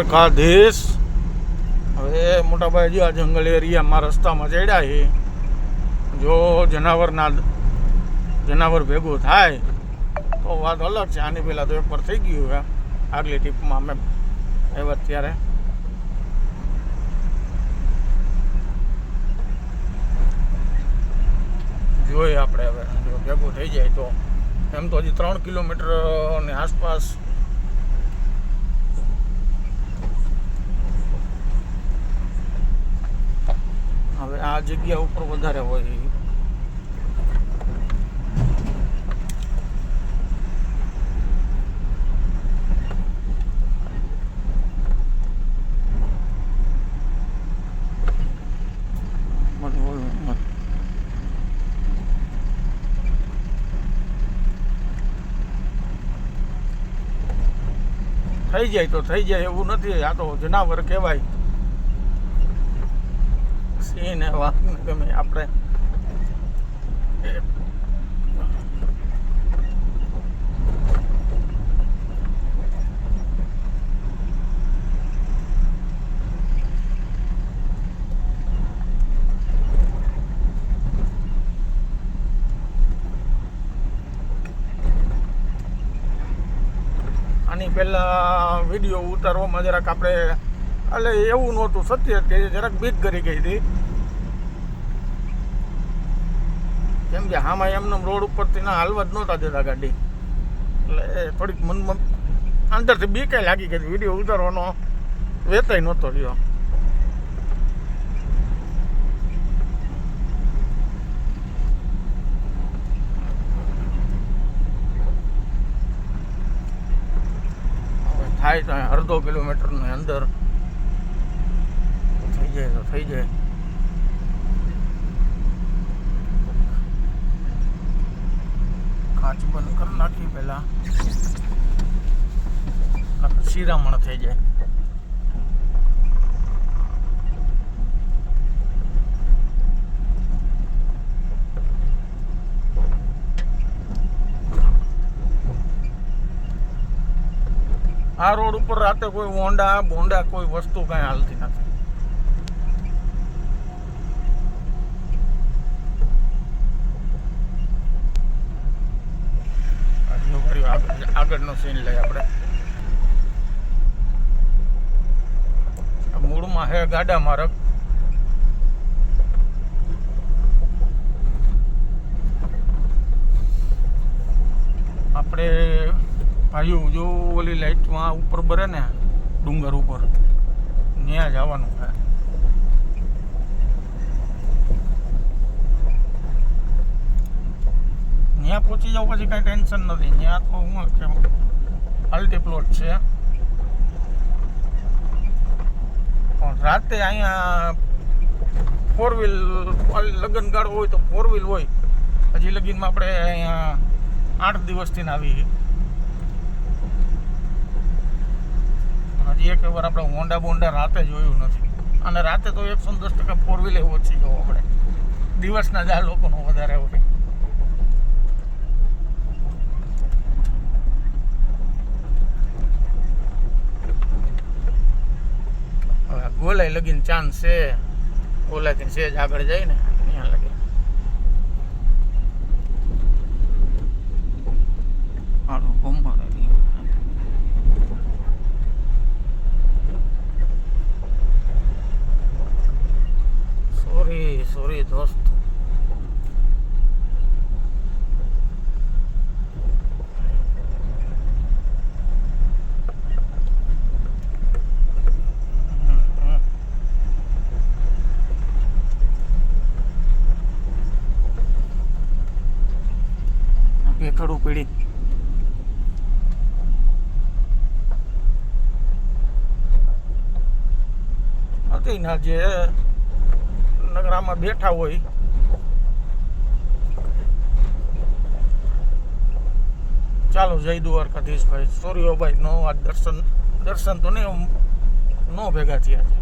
દ્વારકાધીશ હવે મોટાભાઈ જે આ જંગલ એરિયામાં રસ્તામાં ચડ્યા છે. જો જનાવરના જનાવર ભેગું થાય, તો વાત અલગ છે. આની પહેલાં તો એકવાર થઈ ગયું છે. આગલી ટીપમાં અમે આવ્યા ત્યારે. જોઈએ આપણે હવે. જો ભેગું થઈ જાય તો. એમ તો હજી ત્રણ કિલોમીટરની આસપાસ હવે આ જગ્યા ઉપર વધારે હોય થઈ જાય તો થઈ જાય, એવું નથી. આ તો જનાવર કહેવાય. સિંહ ને વાઘ ગમે આપણે. આની પહેલા વીડિયો ઉતારવામાં જરાક આપણે એટલે એવું નહોતું, સત્ય કે જરાક બીક કરી ગઈ હતી. કેમ કે આમાં એમને રોડ ઉપરથી ના હાલવા જ નહોતા દેતા ગાડી. એટલે થોડીક મનમાં અંદરથી બી કાંઈ લાગી ગઈ. વીડિયો ઉતારવાનો વેતાય નહોતો રહ્યો. થાય તો અડધો કિલોમીટરની અંદર. થઈ જાય તો થઈ જાય. નાખી પહેલાં શિરામણ થઈ જાય. આ રોડ ઉપર રાતે કોઈ ઓંડા ભોંડા કોઈ વસ્તુ કાંઈ હાલતી નથી. આગળનો સીન લઈ આપણે. મૂળમાં હે ગાડા મારક. આપણે ભાઈઓ જો ઓલી લાઈટમાં ઉપર બરે ને ડુંગર ઉપર ત્યાં જવાનું છે ત્યાં પહોંચી જાવ પછી કાંઈ ટેન્શન નથી. ત્યાં તો હું કે અલ્ટી પ્લોટ છે. પણ રાતે અહીંયા ફોર વ્હીલ લગ્ન ગાળો હોય તો ફોર વ્હીલ હોય. હજી લગીનમાં આપણે અહીંયા આઠ દિવસથી આવી. હજી એક વાર આપણે હોન્ડા બોન્ડા રાતે જોયું નથી. અને રાતે તો એકસો દસ ટકા ફોર વ્હીલ ઓછી જવું આપણે. દિવસના જ આ લોકોનો વધારે હોય હવે ગોલાઈ લગીન ચાન્સ છે ગોલાથી સેજ આગળ જાય ને ત્યાં લગી આ ઉપડી. પીડી હતી ના જે નગરામાં બેઠા હોય. ચાલો જય દ્વારકાધીશ ભાઈ. સોરી ભાઈ, નો, આ દર્શન દર્શન તો નહીં નો ભેગા થયા છે.